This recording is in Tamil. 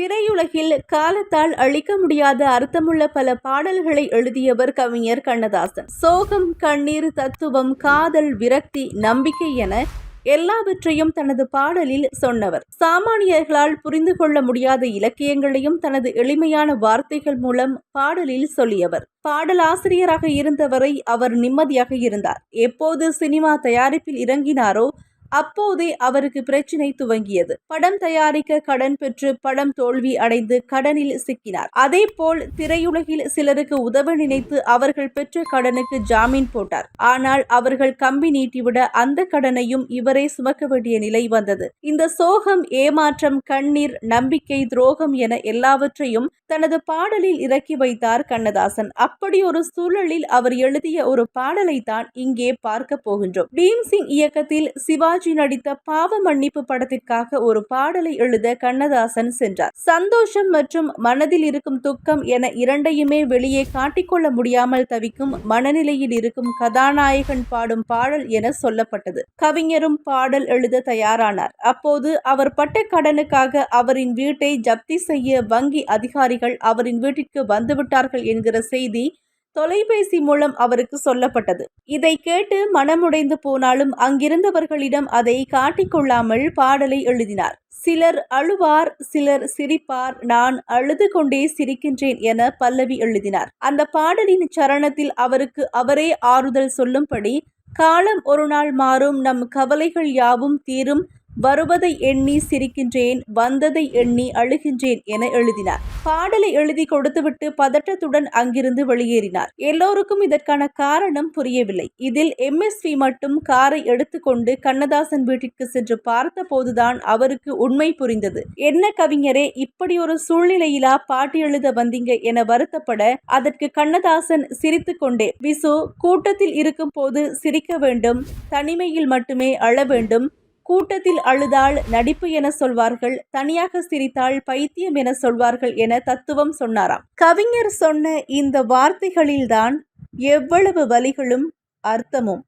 திரையுலகில் காலத்தால் அழிக்க முடியாத அர்த்தமுள்ள பல பாடல்களை எழுதியவர் கவிஞர் கண்ணதாசன். சோகம் கண்ணீர் தத்துவம் காதல் விரக்தி நம்பிக்கை என எல்லாவற்றையும் தனது பாடலில் சொன்னவர். சாமானியர்களால் புரிந்து கொள்ள முடியாத இலக்கியங்களையும் தனது எளிமையான வார்த்தைகள் மூலம் பாடலில் சொல்லியவர். பாடலாசிரியராக இருந்தவரை அவர் நிம்மதியாக இருந்தார். எப்போது சினிமா தயாரிப்பில் இறங்கினாரோ அப்போதே அவருக்கு பிரச்சினை துவங்கியது. படம் தயாரிக்க கடன் பெற்று படம் தோல்வி அடைந்து கடனில் சிக்கினார். அதே போல் திரையுலகில் சிலருக்கு உதவ நினைத்து அவர்கள் பெற்ற கடனுக்கு ஜாமீன் போட்டார். ஆனால் அவர்கள் கம்பி நீட்டிவிட அந்த கடனையும் இவரே சுமக்க வேண்டிய நிலை வந்தது. இந்த சோகம் ஏமாற்றம் கண்ணீர் நம்பிக்கை துரோகம் என எல்லாவற்றையும் தனது பாடலில் இறக்கி வைத்தார் கண்ணதாசன். அப்படி ஒரு சூழலில் அவர் எழுதிய ஒரு பாடலை தான் இங்கே பார்க்க போகின்றோம். பீம்சிங் இயக்கத்தில் சிவாஜி சிவாஜி நடித்த பாவ மன்னிப்பு படத்திற்காக ஒரு பாடலை எழுத கண்ணதாசன் சென்றார். சந்தோஷம் மற்றும் மனதில் இருக்கும் துக்கம் என இரண்டையுமே வெளியே காட்டிக்கொள்ள முடியாமல் தவிக்கும் மனநிலையில் இருக்கும் கதாநாயகன் பாடும் பாடல் என சொல்லப்பட்டது. கவிஞரும் பாடல் எழுத தயாரானார். அப்போது அவர் பட்ட கடனுக்காக அவரின் வீட்டை ஜப்தி செய்ய வங்கி அதிகாரிகள் அவரின் வீட்டிற்கு வந்துவிட்டார்கள் என்கிற செய்தி தொலைபேசி மூலம் அவருக்கு சொல்லப்பட்டது. இதை கேட்டு மனமுடைந்து போனாலும் அங்கிருந்தவர்களிடம் அதை காட்டிக்கொள்ளாமல் பாடலை எழுதினார். சிலர் அழுவார் சிலர் சிரிப்பார் நான் அழுது கொண்டே சிரிக்கின்றேன் என பல்லவி எழுதினார். அந்த பாடலின் சரணத்தில் அவருக்கு அவரே ஆறுதல் சொல்லும்படி காலம் ஒரு நாள் மாறும் நம் கவலைகள் யாவும் தீரும் வருவதை எண்ணி சிரிக்கின்றேன் வந்ததை எண்ணி அழுகின்றேன் என எழுதினார். பாடலை எழுதி கொடுத்துவிட்டு பதட்டத்துடன் அங்கிருந்து வெளியேறினார். எல்லோருக்கும் இதற்கான காரணம் புரியவில்லை. இதில் எம்எஸ்வி மட்டும் காரை எடுத்துக்கொண்டு கண்ணதாசன் வீட்டிற்கு சென்று பார்த்த போதுதான் அவருக்கு உண்மை புரிந்தது. என்ன கவிஞரே இப்படி ஒரு சூழ்நிலையிலா பாட்டு எழுத வந்தீங்க? என வருத்தப்பட அதற்கு கண்ணதாசன் சிரித்து கொண்டே விசு கூட்டத்தில் இருக்கும் போது சிரிக்க வேண்டும் தனிமையில் மட்டுமே அழ வேண்டும் கூட்டத்தில் அழுதால் நடிப்பு என சொல்வார்கள் தனியாக சிரித்தால் பைத்தியம் என சொல்வார்கள் என தத்துவம் சொன்னாராம். கவிஞர் சொன்ன இந்த வார்த்தைகளில்தான் எவ்வளவு வலிகளும் அர்த்தமும்.